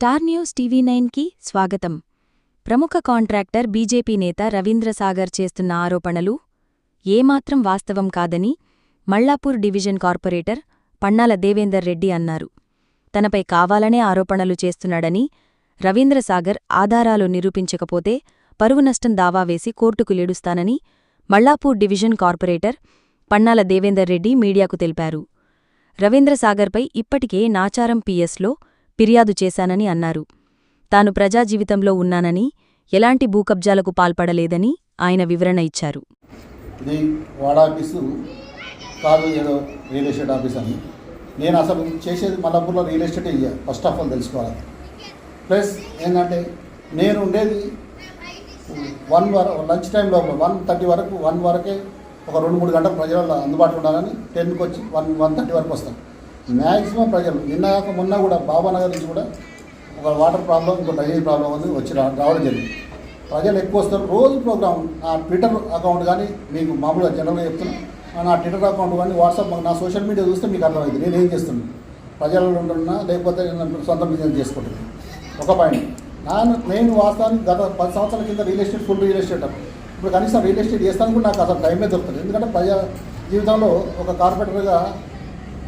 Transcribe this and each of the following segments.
Star news TV నైన్కి స్వాగతం. ప్రముఖ కాంట్రాక్టర్ బీజేపీ నేత రవీంద్ర సాగర్ చేస్తున్న ఆరోపణలు ఏమాత్రం వాస్తవం కాదని మల్లాపూర్ డివిజన్ కార్పొరేటర్ పన్నాల దేవేందర్ రెడ్డి అన్నారు. తనపై కావాలనే ఆరోపణలు చేస్తున్నాడని రవీంద్ర సాగర్ ఆధారాలు నిరూపించకపోతే పరువు నష్టం దావా వేసి కోర్టుకు లేడుస్తానని మల్లాపూర్ డివిజన్ కార్పొరేటర్ పన్నాల దేవేందర్ రెడ్డి మీడియాకు తెలిపారు. రవీంద్ర సాగర్పై ఇప్పటికే నాచారం పిఎస్లో ఫిర్యాదు చేశానని అన్నారు. తాను ప్రజాజీవితంలో ఉన్నానని ఎలాంటి భూకబ్జాలకు పాల్పడలేదని ఆయన వివరణ ఇచ్చారు. ఇది వాడ కాదు ఏదో రియల్ ఎస్టేట్ ఆఫీస్ అని. నేను అసలు చేసేది మల్లపూర్లో రియల్ ఎస్టేట్ ఇయ్య ఫస్ట్ ఆఫ్ ఆల్ తెలుసుకోవాలి. ప్లస్ ఏంటంటే నేను ఉండేది వన్ వర లంచ్ టైం లోపల వన్ థర్టీ వరకు వన్ వరకే ఒక రెండు మూడు గంటలు ప్రజల అందుబాటులో ఉండాలని టెన్కి వచ్చి వన్ వన్ థర్టీ వరకు వస్తాను. మ్యాక్సిమం ప్రజలు నిన్న కాక మొన్న కూడా బాబానగర్ నుంచి కూడా ఒక వాటర్ ప్రాబ్లం ఇంకో డ్రైనేజ్ ప్రాబ్లం ఉంది వచ్చి రావడం జరిగింది. ప్రజలు ఎక్కువ వస్తారు. రోజు ప్రోగ్రామ్ నా ట్విట్టర్ అకౌంట్ కానీ మీకు మామూలుగా జనరల్గా చెప్తున్నాను నా ట్విట్టర్ అకౌంట్ కానీ వాట్సాప్ నా సోషల్ మీడియా చూస్తే మీకు అర్థమైంది. నేను ఏం చేస్తున్నాను ప్రజల్లో ఉంటున్నా లేకపోతే నేను సొంత బిజినెస్ చేసుకుంటున్నాను ఒక పాయింట్. నాను నేను వాస్తవానికి గత పది సంవత్సరాల కింద real estate full real estate ఇప్పుడు కనీసం రియల్ ఎస్టేట్ చేస్తాను కూడా నాకు అసలు టైమే దొరుకుతుంది ఎందుకంటే ప్రజా జీవితంలో ఒక కార్పొరేటర్గా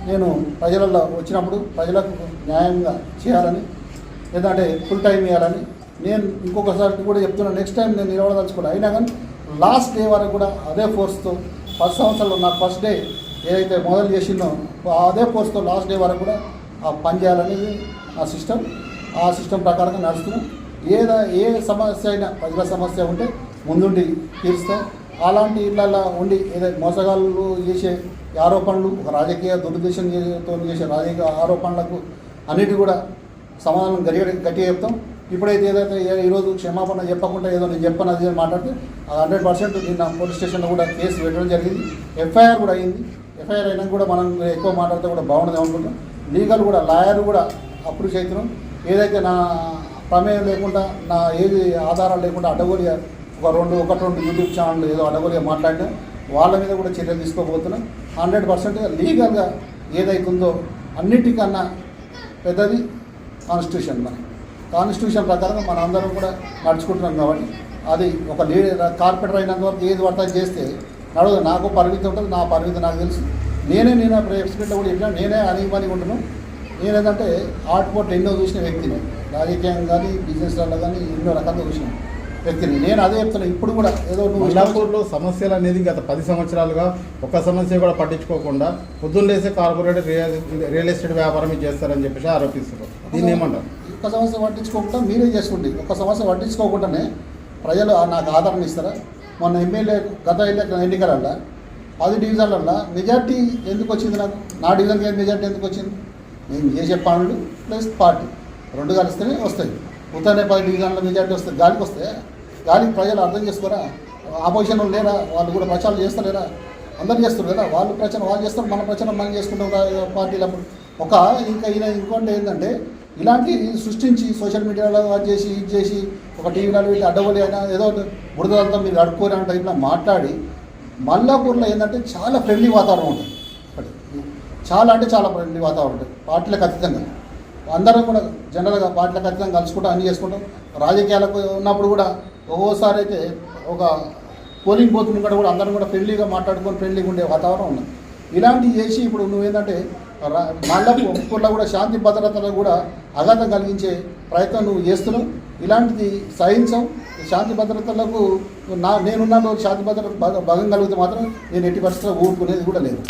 నేను ప్రజలలో వచ్చినప్పుడు ప్రజలకు న్యాయంగా చేయాలని లేదంటే ఫుల్ టైం ఇవ్వాలని. నేను ఇంకొకసారి కూడా చెప్తున్నాను నెక్స్ట్ టైం నేను నిలబడదలుచుకోవాలి అయినా కానీ లాస్ట్ డే వరకు కూడా అదే ఫోర్స్తో పది సంవత్సరాలు నాకు ఫస్ట్ డే ఏదైతే మొదలు చేసిందో అదే ఫోర్స్తో లాస్ట్ డే వరకు కూడా ఆ పని చేయాలనేది ఆ సిస్టమ్ ఆ సిస్టమ్ ప్రకారంగా నడుస్తున్నాం. ఏదా ఏ సమస్య అయినా ప్రజల సమస్య ఉంటే ముందుండి తీరుస్తాం. అలాంటి ఇళ్ళల్లో ఉండి ఏదైతే మోసగాళ్ళు చేసే ఆరోపణలు ఒక రాజకీయ దురుద్దేశంతో చేసే రాజకీయ ఆరోపణలకు అన్నిటి కూడా సమాధానం గట్టిగా గట్టిగా చెప్తాం. ఇప్పుడైతే ఏదైతే ఈరోజు క్షమాపణ చెప్పకుండా ఏదో నేను చెప్పను అది మాట్లాడితే హండ్రెడ్ పర్సెంట్ నిన్న పోలీస్ స్టేషన్లో కూడా కేసు పెట్టడం జరిగింది. ఎఫ్ఐఆర్ కూడా అయింది. ఎఫ్ఐఆర్ అయినా కూడా మనం ఎక్కువ మాట్లాడితే కూడా బాగుండదు అనుకుంటాం. లీగల్ కూడా లాయర్ కూడా అప్రూవ్ చేస్తున్నాం. ఏదైతే నా ప్రమేయం లేకుండా నా ఏది ఆధారాలు లేకుండా అడ్డగోలు ఒక రెండు ఒకటి రెండు యూట్యూబ్ ఛానల్ ఏదో అడగలే మాట్లాడినా వాళ్ళ మీద కూడా చర్యలు తీసుకోబోతున్నాం. హండ్రెడ్ పర్సెంట్ లీగల్గా ఏదైతుందో అన్నిటికన్నా పెద్దది కాన్స్టిట్యూషన్ మన కాన్స్టిట్యూషన్ ప్రకారం మన అందరం కూడా నడుచుకుంటున్నాం కాబట్టి అది ఒక లీడర్ కార్పొరేటర్ అయినంత వరకు ఏది పడతా చేస్తే నడవదు. నాకు పరిమితి ఉంటుంది నా పరిమితి నాకు తెలుసు. నేనే నేను ప్రెస్ కూడా చెప్పినా నేనే అని పని ఉంటున్నాను. నేనేంటంటే ఆర్ట్ పోర్ట్ ఎన్నో చూసిన వ్యక్తిని. రాజకీయంగా కానీ బిజినెస్లలో కానీ ఎన్నో రకాలుగా చూసినాను వ్యక్తిని నేను అదే చెప్తున్నా ఇప్పుడు కూడా ఏదో నువ్వు మల్లాపూర్లో సమస్యలు అనేది గత పది సంవత్సరాలుగా ఒక్క సమస్య కూడా పట్టించుకోకుండా పొద్దున్న లేసే కార్పొరేటర్ రియల్ ఎస్టేట్ వ్యాపారం చేస్తారని చెప్పేసి ఆరోపిస్తున్నారు. దీన్ని ఏమంటారు? ఒక్క సమస్య పట్టించుకోకుండా మీరే చేసుకోండి ఒక్క సమస్య పట్టించుకోకుండానే ప్రజలు నాకు ఆదరణ ఇస్తారా? మొన్న ఎమ్మెల్యే గత ఎన్నిక ఎన్నికలల్లో పది డివిజన్లల్లో మెజార్టీ ఎందుకు వచ్చింది నాకు? నా డివిజన్కి మెజార్టీ ఎందుకు వచ్చింది? నేను చేసే పనులు ప్లస్ పార్టీ. రెండు కలిస్తేనే వస్తాయి. ఉత్తరనే పది డివిజన్ల మెజార్టీ వస్తే గాలికి వస్తే గాలికి ప్రజలు అర్థం చేసుకోరా? ఆపోజిషన్ లేరా? వాళ్ళు కూడా ప్రచారం చేస్తలేరా? అందరు చేస్తారు కదా వాళ్ళు ప్రచారం వాళ్ళు చేస్తారు మన ప్రచారం మనం చేసుకుంటాం పార్టీలు అప్పుడు. ఒక ఇంకా ఈయన ఇంకోటి ఏంటంటే ఇలాంటి సృష్టించి సోషల్ మీడియాలో అది చేసి ఇది చేసి ఒక టీవీలో వీళ్ళు అడ్డవలి అయినా ఏదో బురదంతా మీరు అడుక్కోరు అంటే ఇట్లా మాట్లాడి మల్లాపూర్లో ఏంటంటే చాలా ఫ్రెండ్లీ వాతావరణం ఉంటుంది. చాలా అంటే చాలా ఫ్రెండ్లీ వాతావరణం ఉంటుంది. పార్టీలకు అతీతంగా. అందరం కూడా జనరల్గా పార్టీలకు ఖచ్చితంగా కలుసుకుంటాం అన్నీ చేసుకుంటాం. రాజకీయాలకు ఉన్నప్పుడు కూడా ఒక్కోసారి అయితే ఒక పోలింగ్ బూత్ ముంగట కూడా అందరం కూడా ఫ్రెండ్లీగా మాట్లాడుకొని ఫ్రెండ్లీగా ఉండే వాతావరణం ఉంది ఇలాంటివి చేసి ఇప్పుడు నువ్వేంటంటే ఒక్కళ్ళ కూడా శాంతి భద్రతలకు కూడా ఆఘాతం కలిగించే ప్రయత్నం నువ్వు చేస్తున్నావు. ఇలాంటిది సహించం శాంతి భద్రతలకు నా నేనున్నాను శాంతి భద్రత భగం భంగం కలిగితే మాత్రం నేను ఎట్టి పరిస్థితుల్లో ఊరుకునేది కూడా లేదు.